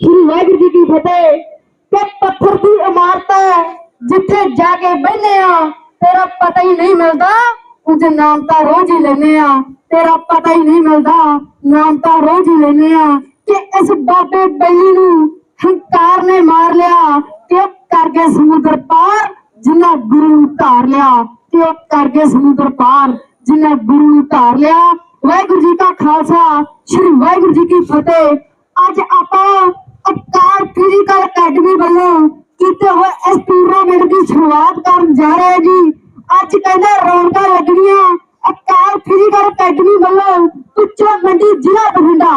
ਸ਼੍ਰੀ ਵਾਹਿਗੁਰੂ ਜੀ ਕੀ ਫਤਿਹ। ਕਿ ਪੱਥਰ ਦੀ ਇਮਾਰਤ ਹੈ, ਜਿੱਥੇ ਜਾ ਕੇ ਬਹਿਨੇ ਆ, ਤੇਰਾ ਪਤਾ ਹੀ ਨਹੀਂ ਮਿਲਦਾ, ਕੁਝ ਨਾਮ ਤਾਂ ਰੋਜ਼ ਹੀ ਲੈਨੇ ਆ। ਤੇਰਾ ਪਤਾ ਹੀ ਨਹੀਂ ਮਿਲਦਾ, ਨਾਮ ਤਾਂ ਰੋਜ਼ ਹੀ ਲੈਨੇ ਆ ਕਿ ਇਸ ਬਾਬੇ ਬੈਲੀ ਨੂੰ ਹੰਕਾਰ ਨੇ ਮਾਰ ਲਿਆ, ਕਿ ਕਰ ਗਏ ਸਮੁੰਦਰ ਪਾਰ, ਜਿੰਨਾ ਗੁਰੂ ਨੂੰ ਧਾਰ ਲਿਆ, ਕਿ ਉਹ ਕਰ ਗਏ ਸਮੁੰਦਰ ਪਾਰ, ਜਿੰਨਾ ਗੁਰੂ ਨੂੰ ਧਾਰ ਲਿਆ। ਵਾਹਿਗੁਰੂ ਜੀ ਕਾ ਖਾਲਸਾ, ਸ਼੍ਰੀ ਵਾਹਿਗੁਰੂ ਜੀ ਕੀ ਫਤਿਹ। ਅੱਜ ਆਪਾਂ ਅਕਾਲ ਫਿਜ਼ੀਕਲ ਅਕੈਡਮੀ ਵੱਲੋਂ ਕੀਤੇ ਹੋਏ ਇਸ ਟੂਰਨਾਮੈਂਟ ਦੀ ਸ਼ੁਰੂਆਤ ਕਰਨ ਜਾ ਰਹੇ ਜੀ। ਅੱਜ ਕਹਿੰਦੇ ਰੌਣਕਾਂ ਲੱਗਣੀਆਂ। ਅਕਾਲ ਫਿਜ਼ੀਕਲ ਅਕੈਡਮੀ ਵੱਲੋਂ ਪੁੱਛੋ ਮੰਡੀ ਜ਼ਿਲ੍ਹਾ ਬਠਿੰਡਾ।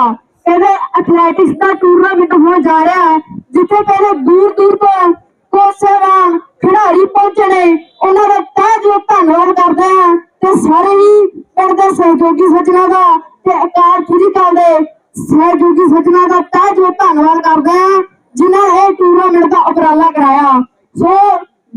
ਕਹਿੰਦੇ ਐਥਲੈਟਿਕਸ ਦਾ ਟੂਰਨਾਮੈਂਟ ਹੋਣ ਜਾ ਰਿਹਾ ਹੈ, ਜਿੱਥੇ ਕਹਿੰਦੇ ਦੂਰ ਦੂਰ ਤੋਂ ਕੋਸੇਵਾਨ ਖਿਡਾਰੀ ਪਹੁੰਚਣੇ। ਉਹਨਾਂ ਦਾ ਤਹਿ ਦਿਲੋਂ ਧੰਨਵਾਦ ਕਰਦੇ ਹਾਂ ਤੇ ਸਾਰੇ ਹੀ ਪਿੰਡ ਦੇ ਸਹਿਯੋਗੀ ਸੱਜਣਾ ਦਾ ਤੇ ਅਕਾਲ ਫਿਜ਼ੀਕਲ ਦੇ ਸਹਿਯੋਗੀ ਸੱਜਣਾ ਦਾ ਤਹਿ ਦਿਲੋਂ ਧੰਨਵਾਦ ਕਰਦੇ ਹਾਂ, ਜਿਨ੍ਹਾਂ ਇਹ ਟੂਰਨਾਮੈਂਟ ਦਾ ਉਪਰਾਲਾ ਕਰਾਇਆ। ਸੋ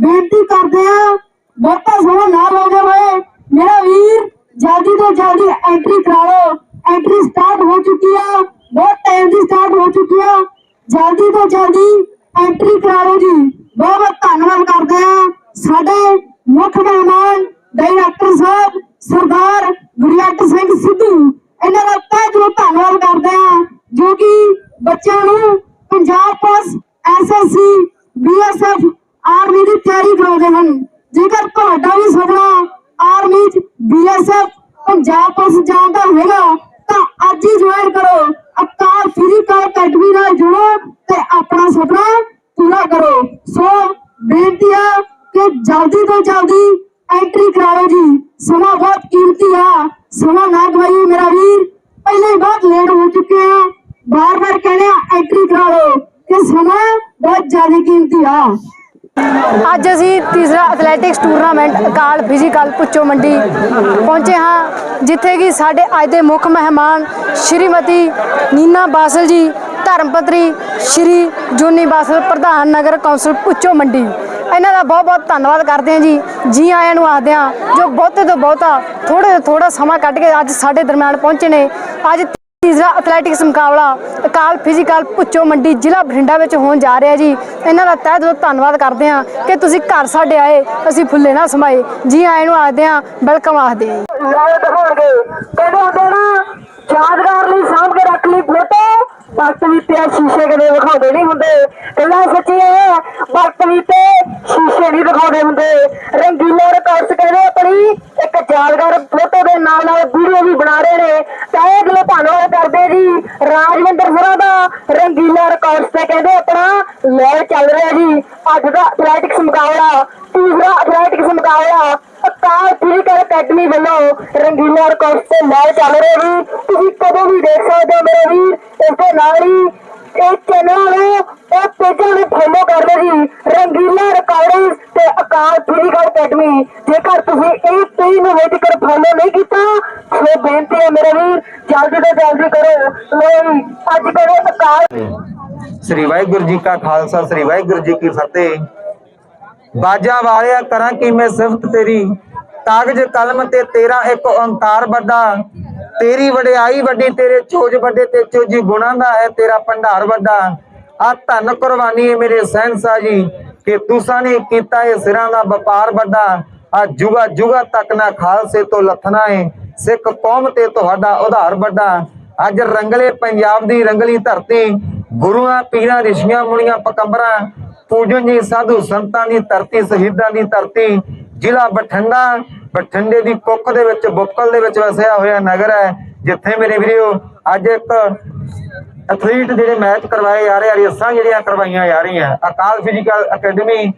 ਬੇਨਤੀ ਕਰਦੇ ਹਾਂ, ਬਹੁਤਾ ਸਮਾਂ ਨਾ ਲਾਉਂਦੇ ਹੋਏ ਮੇਰਾ ਵੀਰ, ਜਲਦੀ ਤੋਂ ਜਲਦੀ ਐਂਟਰੀ ਕਰਾ ਲਓ। ਐਂਟਰੀ ਸਟਾਰਟ ਹੋ ਚੁੱਕੀ ਆ, ਬਹੁਤ ਟਾਈਮ ਦੀ ਸਟਾਰਟ ਹੋ ਚੁੱਕੀ ਆ। ਜਲਦੀ ਤੋਂ ਜਲਦੀ ਐਂਟਰੀ ਕਰਾ ਲਓ ਜੀ। ਬਹੁਤ ਬਹੁਤ ਧੰਨਵਾਦ ਕਰਦੇ ਆ ਸਾਡੇ ਮੁੱਖ ਮਹਿਮਾਨ ਡਾਇਰੈਕਟਰ ਸਾਹਿਬ, ਸਰਦਾਰ ਗੁਰਜੰਟ ਸਿੰਘ ਸਿੱਧੂ। ਇਹਨਾਂ ਦਾ ਤਹਿ ਦਿਲੋਂ ਧੰਨਵਾਦ ਕਰਦੇ ਹਾਂ, ਜੋ ਕਿ ਬੱਚਿਆਂ ਨੂੰ Punjab police SSC BSF army ਦੀ ਤਿਆਰੀ ਕਰਾਉਂਦੇ ਹਨ। ਜੇਕਰ ਤੁਹਾਡਾ ਵੀ ਸੁਪਨਾ ਆਰਮੀ ਚ ਬੀਐਸਐਫ ਪੰਜਾਬ ਪੁਲਿਸ ਜਾਣ ਦਾ ਹੋਵੇਗਾ ਤਾਂ ਅੱਜ ਹੀ ਜੁਆਇਨ ਕਰੋ। ਅਕਾਲ ਫਿਜ਼ੀਕਲ ਅਕੈਡਮੀ ਨਾਲ ਜੁੜੋ ਤੇ ਆਪਣਾ ਸੁਪਨਾ ਪੂਰਾ ਕਰੋ। ਸੋ ਬੇਨਤੀ ਹੈ ਕਿ ਜਲਦੀ ਤੋਂ ਜਲਦੀ ਐਂਟਰੀ ਕਰਾਓ ਜੀ। ਸਮਾਂ ਬਹੁਤ ਕੀਮਤੀ ਆ। ਸਮਾਂ ਨਾ ਗਵਾਈਏ ਮੇਰਾ ਵੀਰ। ਪਹਿਲੇ ਹੀ ਬਹੁਤ ਲੇਟ ਹੋ ਚੁੱਕੇ ਆ। ਬਾਰ ਬਾਰ ਕਹਿੰਦੇ ਆ, ਐਂਟਰੀ ਕਰਾ ਲਓ। ਕਿ ਸਮਾਂ ਬਹੁਤ ਜ਼ਿਆਦਾ ਕੀਮਤੀ ਆ। ਅੱਜ ਅਸੀਂ ਤੀਸਰਾ ਐਥਲੈਟਿਕਸ ਟੂਰਨਾਮੈਂਟ ਅਕਾਲ ਫਿਜ਼ੀਕਲ ਪੁੱਚੋ ਮੰਡੀ ਪਹੁੰਚੇ ਹਾਂ, ਜਿੱਥੇ ਕਿ ਸਾਡੇ ਅੱਜ ਦੇ ਮੁੱਖ ਮਹਿਮਾਨ ਸ਼੍ਰੀਮਤੀ ਨੀਨਾ ਬਾਸਲ ਜੀ, ਧਰਮਪਤਰੀ ਸ਼੍ਰੀ ਜੋਨੀ ਬਾਸਲ, ਪ੍ਰਧਾਨ ਨਗਰ ਕੌਂਸਲ ਪੁੱਚੋ ਮੰਡੀ। ਇਹਨਾਂ ਦਾ ਬਹੁਤ ਬਹੁਤ ਧੰਨਵਾਦ ਕਰਦੇ ਹਾਂ ਜੀ। ਜੀ ਆਇਆਂ ਨੂੰ ਆਖਦੇ ਹਾਂ, ਜੋ ਬਹੁਤੇ ਤੋਂ ਬਹੁਤਾ ਥੋੜੇ ਥੋੜਾ ਸਮਾਂ ਕੱਢ ਕੇ ਅੱਜ ਸਾਡੇ ਦਰਮਿਆਨ ਪਹੁੰਚੇ ਨੇ। ਅੱਜ ਤੀਸਰਾ ਐਥਲੈਟਿਕਸ ਮੁਕਾਬਲਾ ਅਕਾਲ ਫਿਜ਼ੀਕਲ ਪੁੱਚੋ ਮੰਡੀ ਜ਼ਿਲ੍ਹਾ ਬਠਿੰਡਾ ਵਿੱਚ ਹੋਣ ਜਾ ਰਿਹਾ ਜੀ। ਇਹਨਾਂ ਦਾ ਤਹਿ ਦਿਲੋਂ ਧੰਨਵਾਦ ਕਰਦੇ ਹਾਂ ਕਿ ਤੁਸੀਂ ਘਰ ਸਾਡੇ ਆਏ, ਅਸੀਂ ਫੁੱਲੇ ਨਾ ਸਮਾਏ। ਜੀ ਆਇਆਂ ਨੂੰ ਆਖਦੇ ਹਾਂ, ਵੈਲਕਮ ਆਖਦੇ ਹਾਂ ਜੀ। ਦਿਖਾਉਣਗੇ। ਕਹਿੰਦੇ ਹੁੰਦੇ ਨਾ ਯਾਦਗਾਰ ਲਈ ਸਾਂਭ ਕੇ ਰੱਖ ਲਈ ਫੋਟੋ। ਵਕਤ ਵੀ ਤੇ ਸ਼ੀਸ਼ੇ ਕਦੇ ਵਿਖਾਉਂਦੇ ਨਹੀਂ ਹੁੰਦੇ। ਕਹਿੰਦਾ ਸੱਚੀ ਹੈ ਵਕਤ ਵੀ ਤੇ ਸ਼ੀਸ਼ੇ ਨਹੀਂ ਦਿਖਾਉਂਦੇ ਹੁੰਦੇ ਰੰਗੀਲਾ ਰਿਕਾਰਡਸ ਕਹਿੰਦੇ ਆਪਣੀ ਇੱਕ ਯਾਦਗਾਰ ਫੋਟੋ ਦੇ ਨਾਲ ਨਾਲ ਵੀਡੀਓ ਵੀ ਬਣਾ ਰਹੇ ਨੇ ਤਾਂ ਇਹ ਦਿਲੋਂ ਧੰਨਵਾਦ ਕਰਦੇ ਜੀ ਰਾਜਵਿੰਦਰ ਸਰਾ ਦਾ ਰੰਗੀਲਾ ਰਿਕਾਰਡਸ ਤੇ ਕਹਿੰਦੇ ਆਪਣਾ ਲੈਵ ਚੱਲ ਰਿਹਾ ਜੀ ਅੱਜ ਦਾ ਐਥਲੈਟਿਕਸ ਮੁਕਾਬਲਾ, ਤੀਸਰਾ ਐਥਲੈਟਿਕਸ ਮੁਕਾਬਲਾ। ਅਕਾਲ ਫਿਜ਼ੀਕਲ ਅਕੈਡਮੀ ਵੱਲੋਂ ਰੰਗੀਲਾ ਰਿਕਾਰਡਸ ਤੇ ਮੈਚ ਚੱਲ ਰਿਹਾ ਜੀ। ਤੁਸੀਂ ਕਦੋਂ ਵੀ ਦੇਖ ਸਕਦੇ ਹੋ ਮੇਰੇ ਵੀਰ, ਇਸ ਦੇ ਨਾਲ ਹੀ ਇਹ ਚੈਨਲ ਨੂੰ ਇਹ ਪੇਜਾਂ ਨੂੰ ਫੋਲੋ ਕਰ ਲਓ ਜੀ। ਰੰਗੀਲਾ ਰਿਕਾਰਡਸ ਤੇ ਅਕਾਲ ਫਿਜ਼ੀਕਲ ਅਕੈਡਮੀ। ਜੇਕਰ ਤੁਸੀਂ ਇਹ ਪੇਜ ਨੂੰ ਹਜੇ ਤੱਕ ਫੋਲੋ ਨਹੀਂ ਕੀਤਾ, ਸੋ ਬੇਨਤੀ ਹੈ ਮੇਰੇ ਵੀਰ, ਜਲਦੀ ਤੋਂ ਜਲਦੀ ਕਰੋ। ਲੋ ਅੱਜ ਕਰੋ ਅਕਾਲ। ਸ੍ਰੀ ਵਾਹਿਗੁਰੂ ਜੀ ਕਾ ਖਾਲਸਾ, ਸ੍ਰੀ ਵਾਹਿਗੁਰੂ ਜੀ ਕੀ ਫਤਿਹ। ਬਾਜਾ ਵਾਲਿਆ ਕਰਾਂ ਕੀ ਮੈਂ ਸਿਫਤ ਤੇਰੀ? ਕਾਗਜ਼ ਕਲਮ ਤੇ ਤੇਰਾ ਇੱਕ ਓੰਕਾਰ ਵੱਡਾ। ਤੇਰੀ ਵਡਿਆਈ ਵੱਡੀ, ਤੇਰੇ ਚੋਜ ਵੱਡੇ, ਤੇ ਚੋਜੀ ਗੁਣਾਂ ਦਾ ਹੈ ਤੇਰਾ ਭੰਡਾਰ ਵੱਡਾ। ਆ ਧੰਨ ਕੁਰਬਾਨੀ ਹੈ ਮੇਰੇ ਸਹਿਨਸਾ ਜੀ, ਕਿ ਤੁਸਾਂ ਨੇ ਕੀਤਾ ਇਹ ਸਿਰਾਂ ਦਾ ਵਪਾਰ ਵੱਡਾ। ਆ ਜੁਗਾ ਜੁਗਾ ਤੱਕ ਨਾ ਖਾਲਸੇ ਤੋਂ ਲੱਥਣਾ ਹੈ ਸਿੱਖ ਕੌਮ ਤੇ ਤੁਹਾਡਾ ਉਧਾਰ ਵੱਡਾ। ਅੱਜ ਰੰਗਲੇ ਪੰਜਾਬ ਦੀ ਰੰਗਲੀ ਧਰਤੀ ਗੁਰੂਆਂ, ਪੀਰਾਂ, ਰਿਸ਼ੀਆਂ, ਮੁਨੀਆਂ ਪਕੰਬਰਾਂ ਪੂਜਨ ਜੀ, ਸਾਧੂ ਸੰਤਾਂ ਦੀ ਧਰਤੀ, ਸ਼ਹੀਦਾਂ ਦੀ ਧਰਤੀ, ਜ਼ਿਲ੍ਹਾ ਬਠਿੰਡਾ। ਬਠਿੰਡੇ ਦੀ ਕੁੱਕ ਦੇ ਵਿੱਚ, ਬੁੱਕਲ ਦੇ ਵਿੱਚ ਵਸਿਆ ਹੋਇਆ ਨਗਰ ਹੈ, ਜਿੱਥੇ ਮੇਰੇ ਵੀਰੋ, ਅੱਜ ਇੱਕ ਐਥਲੀਟ ਜਿਹੜੇ ਮੈਚ ਕਰਵਾਏ ਜਾ ਰਹੇ ਆ, ਰੇਸਾਂ ਜਿਹੜੀਆਂ ਕਰਵਾਈਆਂ ਜਾ ਰਹੀਆਂ। ਅਕਾਲ ਫਿਜ਼ੀਕਲ ਅਕੈਡਮੀ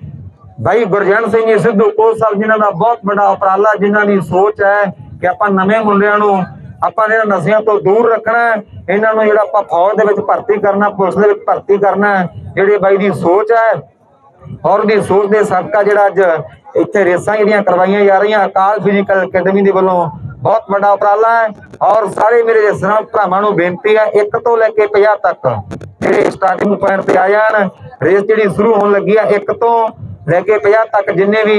ਭਾਈ ਗੁਰਜਨ ਸਿੰਘ ਜੀ ਸਿੱਧੂ ਕੋਚ ਸਾਹਿਬ ਜਿਨ੍ਹਾਂ ਦਾ ਬਹੁਤ ਵੱਡਾ ਉਪਰਾਲਾ, ਜਿਨ੍ਹਾਂ ਦੀ ਸੋਚ ਹੈ ਕਿ ਆਪਾਂ ਨਵੇਂ ਮੁੰਡਿਆਂ ਨੂੰ ਆਪਾਂ ਜਿਹੜਾ ਨਸ਼ਿਆਂ ਤੋਂ ਦੂਰ ਰੱਖਣਾ ਇਹਨਾਂ ਨੂੰ ਜਿਹੜਾ ਆਪਾਂ ਫੌਜ ਦੇ ਵਿੱਚ ਭਰਤੀ ਕਰਨਾ ਪੁਲਿਸ ਦੇ ਵਿੱਚ ਭਰਤੀ ਕਰਨਾ ਹੈ, ਬਾਈ ਦੀ ਸੋਚ ਹੈ ਔਰ ਦੀ ਸੋਚ ਦੇ ਸਦਕਾ ਜਿਹੜਾ ਅੱਜ ਇੱਥੇ ਰੇਸਾਂ ਜਿਹੜੀਆਂ ਕਰਵਾਈਆਂ ਜਾ ਰਹੀਆਂ ਅਕਾਲ ਫਿਜ਼ੀਕਲ ਅਕੈਡਮੀ ਦੇ ਵੱਲੋਂ ਬਹੁਤ ਵੱਡਾ ਉਪਰਾਲਾ ਹੈ ਔਰ ਸਾਰੇ ਮੇਰੇ ਰੇਸਰਾਂ ਭਰਾਵਾਂ ਨੂੰ ਬੇਨਤੀ ਹੈ 1 ਤੋਂ ਲੈ ਕੇ 50 ਤੱਕ ਜਿਹੜੇ ਸਟਾਰਟਿੰਗ ਪੁਆਇੰਟ ਤੇ ਆ ਜਾਣ ਰੇਸ ਜਿਹੜੀ ਸ਼ੁਰੂ ਹੋਣ ਲੱਗੀ ਹੈ 1 ਤੋਂ ਲੈ ਕੇ 50 ਤੱਕ ਜਿੰਨੇ ਵੀ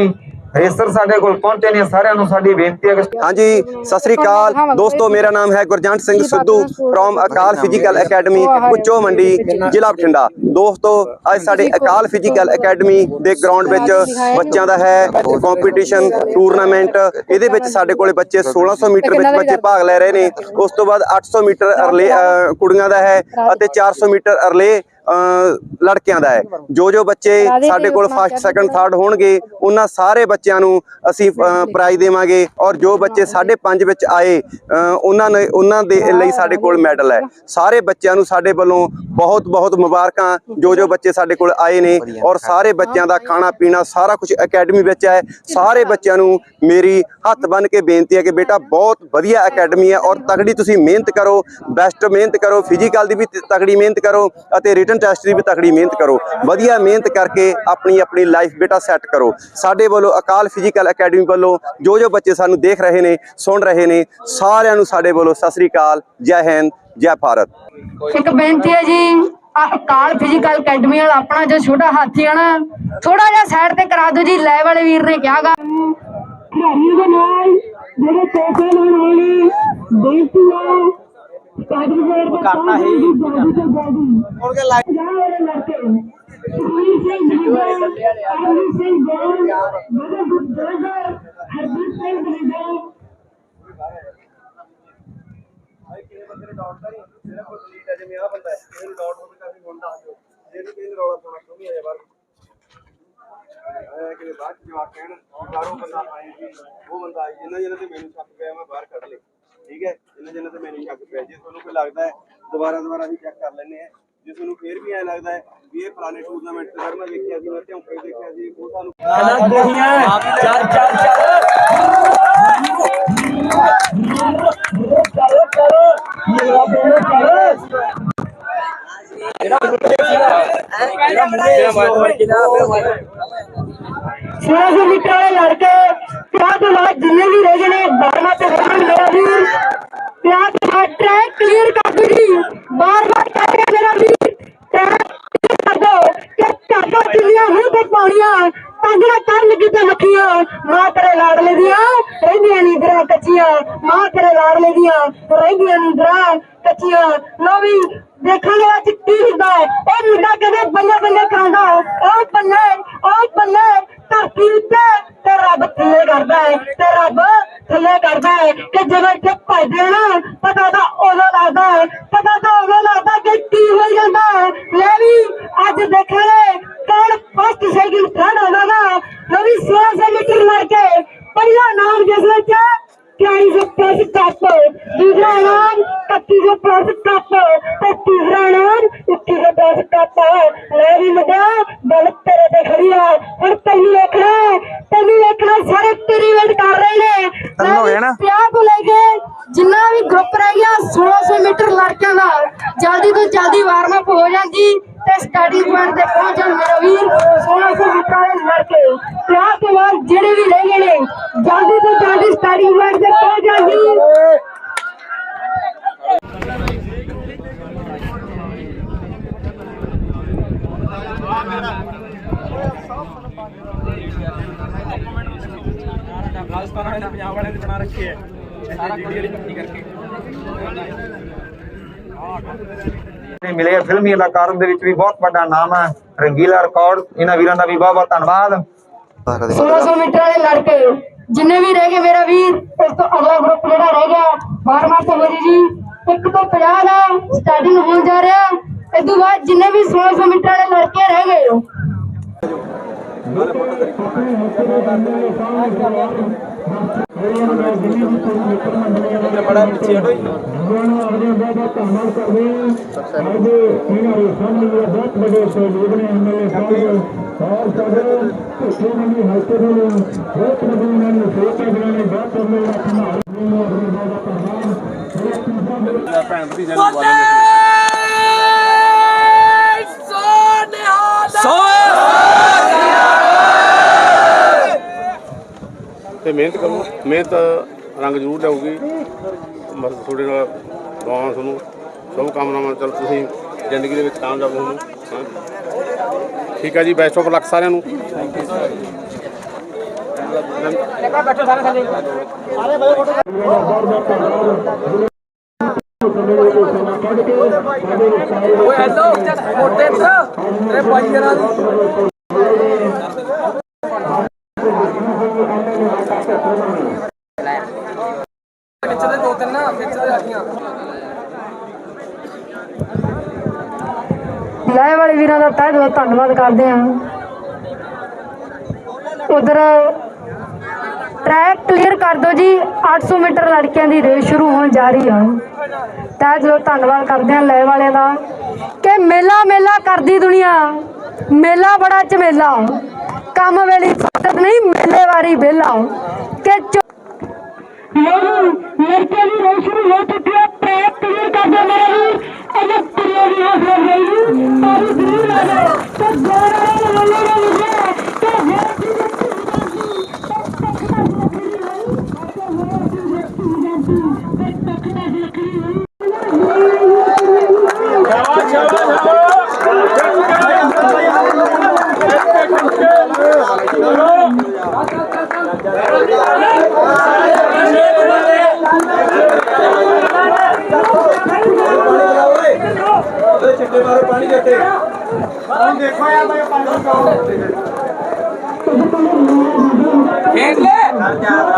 ਰੇਸਰ ਸਾਡੇ ਕੋਲ ਪਹੁੰਚੇ ਨੇ, ਸਾਰਿਆਂ ਨੂੰ ਸਾਡੀ ਬੇਨਤੀ ਹੈ ਕਿ ਹਾਂਜੀ, ਸਤਿ ਸ੍ਰੀ ਅਕਾਲ। ਦੋਸਤੋ, ਮੇਰਾ ਨਾਮ ਹੈ Gurjant Singh Sidhu from Akal Physical Academy Puchho Mandi, ਜ਼ਿਲ੍ਹਾ ਬਠਿੰਡਾ। ਦੋਸਤੋ, ਅੱਜ ਸਾਡੇ ਅਕਾਲ ਫਿਜ਼ੀਕਲ ਅਕੈਡਮੀ ਦੇ ਗਰਾਊਂਡ ਵਿੱਚ ਬੱਚਿਆਂ ਦਾ ਹੈ ਕੰਪੀਟੀਸ਼ਨ ਟੂਰਨਾਮੈਂਟ ਇਹਦੇ ਵਿੱਚ ਸਾਡੇ ਕੋਲੇ ਬੱਚੇ 1600 ਮੀਟਰ ਵਿੱਚ ਬੱਚੇ ਭਾਗ ਲੈ ਰਹੇ ਨੇ। ਉਸ ਤੋਂ ਬਾਅਦ 800 ਮੀਟਰ ਅਰਲੇ ਕੁੜੀਆਂ ਦਾ ਹੈ ਅਤੇ 400 ਮੀਟਰ ਅਰਲੇ ਲੜਕਿਆਂ ਦਾ ਹੈ। ਜੋ ਜੋ ਬੱਚੇ ਸਾਡੇ ਕੋਲ ਫਸਟ ਸੈਕੰਡ ਥਰਡ ਹੋਣਗੇ ਉਹਨਾਂ ਸਾਰੇ ਬੱਚਿਆਂ ਨੂੰ ਅਸੀਂ ਪ੍ਰਾਈਜ਼ ਦੇਵਾਂਗੇ। ਔਰ ਜੋ ਬੱਚੇ 5.5 ਵਿੱਚ ਆਏ ਉਹਨਾਂ ਨੇ ਉਹਨਾਂ ਦੇ ਲਈ ਸਾਡੇ ਕੋਲ ਮੈਡਲ ਹੈ। ਸਾਰੇ ਬੱਚਿਆਂ ਨੂੰ ਸਾਡੇ ਵੱਲੋਂ ਬਹੁਤ ਬਹੁਤ ਮੁਬਾਰਕਾਂ। ਜੋ। ਜੋ ਬੱਚੇ ਸਾਡੇ ਕੋਲ ਆਏ ਨੇ ਔਰ ਸਾਰੇ ਬੱਚਿਆਂ ਦਾ ਖਾਣਾ ਪੀਣਾ ਸਾਰਾ ਕੁਝ ਅਕੈਡਮੀ ਵਿੱਚ ਹੈ। ਸਾਰੇ ਬੱਚਿਆਂ ਨੂੰ ਮੇਰੀ ਹੱਥ ਬੰਨ ਕੇ ਬੇਨਤੀ ਹੈ ਕਿ ਬੇਟਾ ਬਹੁਤ ਵਧੀਆ ਅਕੈਡਮੀ ਹੈ। ਔਰ ਤਗੜੀ ਤੁਸੀਂ ਮਿਹਨਤ ਕਰੋ ਬੈਸਟ ਮਿਹਨਤ ਕਰੋ ਫਿਜ਼ੀਕਲ ਦੀ ਵੀ ਤਗੜੀ ਮਿਹਨਤ ਕਰੋ ਅਤੇ ਰਿਟਨ ਟੈਸਟ ਦੀ ਵੀ ਤਗੜੀ ਮਿਹਨਤ ਕਰੋ। ਵਧੀਆ ਮਿਹਨਤ ਕਰਕੇ ਆਪਣੀ ਆਪਣੀ ਲਾਈਫ ਬੇਟਾ ਸੈੱਟ ਕਰੋ। ਸਾਡੇ ਵੱਲੋਂ ਅਕਾਲ ਫਿਜ਼ੀਕਲ ਅਕੈਡਮੀ ਵੱਲੋਂ ਜੋ ਜੋ ਬੱਚੇ ਸਾਨੂੰ ਦੇਖ ਰਹੇ ਨੇ ਸੁਣ ਰਹੇ ਨੇ ਸਾਰਿਆਂ ਨੂੰ ਸਾਡੇ ਵੱਲੋਂ ਸਤਿ ਸ੍ਰੀ ਅਕਾਲ ਜੈ ਹਿੰਦ ਜੈ ਭਾਰਤ। ਇੱਕ ਬੇਨਤੀ ਹੈ ਜੀ ਅਕਾਲ ਫਿਜ਼ੀਕਲ ਅਕੈਡਮੀ ਵਾਲਾ ਆਪਣਾ ਜੋ ਛੋਟਾ ਹਾਥੀ ਹੈ ਨਾ ਥੋੜਾ ਜਿਹਾ ਸਾਈਡ ਤੇ ਕਰਾ ਦਿਓ ਜੀ ਲੈ ਵਾਲੇ ਵੀਰ ਨੇ ਕਿਹਾਗਾ ਖਿਡਾਰੀਆਂ ਦੇ ਨਾਲ ਜਿਹੜੇ ਪੈਸੇ ਲੈਣ ਵਾਲੇ ਬੇਨਤੀ ਹੈ ਕਰਨਾ ਹੈ ਜਲਦੀ ਤੋਂ ਜਲਦੀ ਹੋਰ ਕੇ ਲਾਈਟ ਜਾ ਵਾਲੇ ਲੜਕੇ ਸੁਖਵੀਰ ਸਿੰਘ ਜੀਵਨ ਅਰਵਿੰਦ ਸਿੰਘ ਗੋਲ ਬੜੇ ਗੁਰਦਰ ਹਰਜੀਤ ਸਿੰਘ ਬਲਿੰਦਰ ਠੀਕ ਹੈ ਇਹਨਾਂ ਜਿਹਨਾਂ ਤੇ ਮੈਨੂੰ ਸ਼ੱਕ ਪਿਆ ਜੇ ਤੁਹਾਨੂੰ ਕੋਈ ਲੱਗਦਾ ਹੈ ਦੁਬਾਰਾ ਦੁਬਾਰਾ ਵੀ ਚੈੱਕ ਕਰ ਲੈਣੇ ਆ ਜੇ ਤੁਹਾਨੂੰ ਫੇਰ ਵੀ ਐ ਲੱਗਦਾ ਹੈ ਵੀ ਇਹ ਪੁਰਾਣੇ ਟੂਰਨਾਮੈਂਟ ਤੇ ਸਰ ਮੈਂ ਵੇਖਿਆ ਸੀ ਮੈਂ ਧਿਆਉਂਕੇ ਦੇਖਿਆ ਸੀ ਉਹ ਸਾਨੂੰ ਸੋਲਾਂ ਸੌ ਮੀਟਰ ਵਾਲੇ ਲੜਕੇ ਪਿਆਰ ਤੋਂ ਬਾਅਦ ਜਿੰਨੇ ਵੀ ਰਹਿ ਗਏ ਨੇ ਬਾਰਵਾਂ ਤੇ ਰਹਿਣ ਮੇਰਾ ਵੀਰ। ਪਿਆਰ ਤੋਂ ਬਾਅਦ ਟਰੈਕ ਕਲੀਅਰ ਕਰ ਦੋ ਜੀ ਬਾਰ ਬਾਰ ਕਹਿ ਰਿਹਾ ਮੇਰਾ ਵੀਰ ਟਰੈਕ clear ਕਰ ਦੋ ਕਿ ਢਾਡਾ ਚਿੱਲੀਆਂ ਮੂੰਹ ਤੇ ਪਾਉਣੀਆਂ ਤੰਗੜਾ ਕਰਨ ਲੱਗੀ ਤੇ ਮੱਖੀਆਂ ਮਾਂ ਤੇਰੇ ਲਾਡਲੇ ਦੀਆਂ ਰਹਿੰਦੀਆਂ ਨੀ ਦਰਾਂ ਕੱਚੀਆਂ ਮਾਂ ਤੇਰੇ ਲਾਡਲੇ ਦੀਆਂ ਰਹਿੰਦੀਆਂ ਨੀ ਦਰਾਂ ਕੱਚੀਆਂ ਲੋ ਵੀ ਦੇਖਣ ਦੇ ਵਿੱਚ ਕੀ ਹੁੰਦਾ ਹੈ? ਉਹ ਮੁੰਡਾ ਕਦੇ ਬੱਲੇ ਬੱਲੇ ਕਰਾਂਦਾ ਉਹ ਬੱਲੇ ਉਹ ਬੱਲੇ ਧਰਤੀ ਉੱਤੇ ਤੇ ਰੱਬ ਥੱਲੇ ਕਰਦਾ ਹੈ ਤੇ ਰੱਬ ਥੱਲੇ ਕਰਦਾ ਹੈ ਕਿ ਜਦੋਂ ਇੱਥੇ ਭਜਦੇ ਆ ਨਾ ਪਤਾ ਤਾਂ ਉਦੋਂ ਲੱਗਦਾ ਹੈ ਪਤਾ ਤਾਂ ਉਦੋਂ ਲੱਗਦਾ ਕਿ ਕੀ ਹੋ ਜਾਂਦਾ ਹੈ ਲੈ ਵੀ ਅੱਜ ਦੇਖਾਂਗੇ ਕੌਣ ਫਸਟ ਸੈਕਿੰਡ ਥਰਡ ਹੋਵੇਗਾ ਲੋ ਵੀ 1600 ਮੀਟਰ ਲੜ ਕੇ ਪਹਿਲਾ ਨਾਮ ਜਿਸ ਵਿੱਚ ਚਾਲੀ ਸੌ ਪਲੱਸ ਕੱਪ ਦੂਸਰਾ ਨਾਮ ਇਕੱਤੀ ਸੌ ਪਲੱਸ ਕੱਪ ਤੇ ਤੀਸਰਾ ਨਾਮ ਇੱਕੀ ਸੌ ਪਲੱਸ ਕੱਪ ਲੈ ਵੀ ਮੁੰਡਾ ਬਲ ਤੇਰੇ ਤੇ ਖੜੀ ਆ ਹੁਣ ਤੈਨੂੰ ਵੇਖਣਾ ਤੈਨੂੰ ਵੇਖਣਾ ਸਾਰੇ ਤੇਰੀ ਵੇਟ ਕਰ ਰਹੇ ਨੇ ਤੈਨੂੰ ਹੋ ਗਿਆ ਨਾ? ਵਿਆਹ ਤੋਂ ਲੈ ਕੇ ਜਿੰਨਾ ਵੀ ਗਰੁੱਪ ਰਹਿ ਗਿਆ 1600 ਮੀਟਰ ਲੜਕਿਆਂ ਦਾ ਜਲਦੀ ਤੋਂ ਜਲਦੀ ਵਾਰਮ ਅਪ ਹੋ ਜਾਂਦੀ ਤੇ ਸਟਾਰਟਿੰਗ ਪੁਆਇੰਟ ਤੇ ਪਹੁੰਚ ਜਾਣ ਮੇਰਾ ਵੀਰ 1600 ਮੀਟਰ ਵਾਲੇ ਲੜਕੇ ਵਿਆਹ ਤੋਂ ਬਾਅਦ ਜਿਹੜੇ ਵੀ ਰਹਿ ਗਏ ਨੇ ਜਲਦੀ ਤੋਂ ਜਲਦੀ ਸਟਾਰਟਿੰਗ ਪੁਆਇੰਟ ਤੇ ਪਹੁੰਚ ਜਾਂਦੀ ਨੇ ਮਿਲੇ ਆ ਫਿਲਮੀ ਅਦਾਕਾਰਾਂ ਦੇ ਵਿੱਚ ਵੀ ਬਹੁਤ ਵੱਡਾ ਨਾਮ ਹੈ। ਰੰਗੀਲਾ ਰਿਕਾਰਡ। ਇਹਨਾਂ ਵੀਰਾਂ ਦਾ ਵੀ ਬਹੁਤ ਬਹੁਤ ਧੰਨਵਾਦ। 1600 ਮੀਟਰ ਵਾਲੇ ਲੜਕੇ, ਜਿੰਨੇ ਵੀ ਰਹਿ ਗਏ ਮੇਰਾ ਵੀਰ, ਇਸ ਤੋਂ ਅਗਲਾ ਗਰੁੱਪ ਜਿਹੜਾ ਰਹਿ ਗਿਆ ਬਾਰਵਾਂ ਤੋਂ ਵਜੀ ਜੀ 1 ਤੋਂ 50 ਦਾ ਸਟਾਰਟਿੰਗ ਹੋਣ ਜਾ ਰਿਹਾ। ਇਸ ਤੋਂ ਬਾਅਦ ਜਿੰਨੇ ਵੀ 1600 ਮੀਟਰ ਵਾਲੇ ਲੜਕੇ ਰਹਿ ਗਏ। ਹੋ ਬੜਾ ਪਿੱਛੇ ਹਟੋ ਆਪਣੇ ਬਹੁਤ ਧੰਨਵਾਦ ਕਰਦੇ ਹਾਂ ਅੱਜ ਇਹਨਾਂ ਦੇ ਸਾਹਮਣੇ ਬਹੁਤ ਵੱਡੇ ਸਹਿਯੋਗ ਨੇ ਐਮਐਲਏ ਸਾਹਿਬ और सदर श्रीमती हॉस्पिटल बहुत बड़ी मैंने सोचा बनाने बात करने अपना अपने बहुत बहुत धन्यवाद ਭੈਣ ਭਤੀਜਾ ਨੂੰ ਬੁਲਾ ਲੈਂਦੇ। ਤੇ ਮਿਹਨਤ ਕਰੋ। ਮਿਹਨਤ ਰੰਗ ਜ਼ਰੂਰ ਲਿਆਊਗੀ। ਬਸ ਤੁਹਾਡੇ ਨਾਲ ਦੁਆਵਾਂ ਤੁਹਾਨੂੰ ਸਭ ਕਾਮਨਾਵਾਂ, ਚਲ ਤੁਸੀਂ ਜ਼ਿੰਦਗੀ ਦੇ ਵਿੱਚ ਕਾਮਯਾਬ ਹੋਵੋ ਹਾਂ। ਠੀਕ ਹੈ ਜੀ ਬੈਸਟ ਆਫ ਲੱਕ ਸਾਰਿਆਂ ਨੂੰ। ਲੈ ਵਾਲੇ ਵੀਰਾਂ ਦਾ ਤਹਿ ਦਿਲੋਂ ਧੰਨਵਾਦ ਕਰਦੇ ਹਾਂ। ਉਧਰ ਟਰੈਕ ਕਲੀਅਰ ਕਰ ਦਿਓ ਜੀ 800 ਮੀਟਰ ਲੜਕਿਆਂ ਦੀ ਰੇਸ ਸ਼ੁਰੂ ਹੋਣ ਜਾ ਰਹੀ ਆ ਤਹਿ ਦਿਲੋਂ ਧੰਨਵਾਦ ਕਰਦੇ ਹਾਂ ਲੈ ਵਾਲਿਆਂ ਦਾ ਕਿ ਮੇਲਾ ਮੇਲਾ ਕਰਦੀ ਦੁਨੀਆ, ਮੇਲਾ ਬੜਾ ਝਮੇਲਾ। ਕੰਮ ਵੇਲੀ ਫਕਤ ਨਹੀਂ, ਮੇਲੇ ਵਾਰੀ ਵਿਹਲਾ ਕਿ ਲੜਕੇ ਦੀ ਰੇਸ ਸ਼ੁਰੂ ਹੋ ਚੁੱਕੀ ਹੈ। ਚਾਰ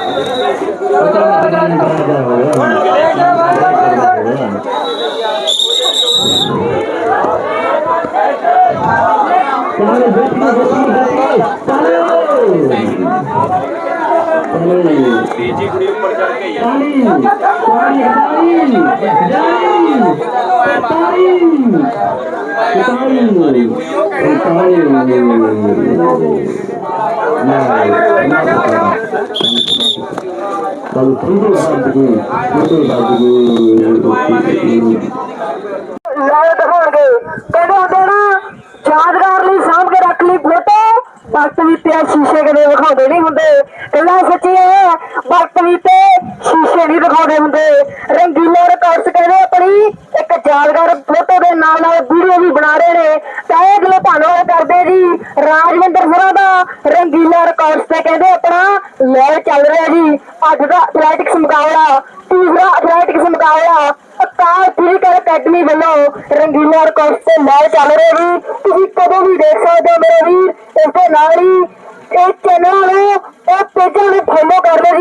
Nah, nah, nah, ਲਾਇ ਦਿਖਾਉਣਗੇ ਕਹਿੰਦੇ ਹੁੰਦੇ ਨਾ ਯਾਦਗਾਰ ਲਈ ਸਾਂਭ ਕੇ ਰੱਖ ਲਈ ਫੋਟੋ। ਵਕਤ ਵੀ ਤੇ ਸ਼ੀਸ਼ੇ ਕਦੇ ਵਿਖਾਉਂਦੇ ਨਹੀਂ ਹੁੰਦੇ। ਗੱਲਾਂ ਸੱਚੀ ਹੈ ਵਕਤ ਵੀ ਤੇ ਸ਼ੀਸ਼ੇ ਨਹੀਂ ਦਿਖਾਉਂਦੇ ਹੁੰਦੇ। ਰੰਗੀਲੇ ਰਿਕਾਰਡਸ ਕਹਿੰਦੇ ਆਪਣੀ ਇੱਕ ਯਾਦਗਾਰ ਫੋਟੋ ਦੇ ਨਾਲ ਨਾਲ ਵੀਡੀਓ ਵੀ ਬਣਾ ਰਹੇ ਨੇ। ਤਾਂ ਇਹ ਦਿਲੋਂ ਧੰਨਵਾਦ ਕਰਦੇ ਜੀ, ਰਾਜਵਿੰਦਰ ਸਰਾਂ ਦਾ ਰੰਗੀਲਾ ਰਿਕਾਰਡਸ ਤੇ ਕਹਿੰਦੇ ਆਪਣਾ ਲੈ ਚੱਲ ਰਿਹਾ ਜੀ। ਅੱਜ ਦਾ ਐਥਲੈਟਿਕਸ ਮੁਕਾਬਲਾ ਤੀਸਰਾ ਐਥਲੈਟਿਕਸ ਮੁਕਾਬਲਾ, ਅਕਾਲ ਫਿਜ਼ੀਕਲ ਅਕੈਡਮੀ ਵੱਲੋਂ ਰੰਗੀਲਾ ਰਿਕਾਰਡਸ ਤੇ ਮੈਚ ਚੱਲ ਰਹੇ ਜੀ। ਤੁਸੀਂ ਕਦੋਂ ਵੀ ਦੇਖ ਸਕਦੇ ਹੋ ਮੇਰੇ ਵੀਰ, ਇਸ ਦੇ ਨਾਲ ਹੀ ਇਹ ਚੈਨਲ ਨੂੰ ਇਹ ਪੇਜਾਂ ਨੂੰ ਫੋਲੋ ਕਰ ਲਓ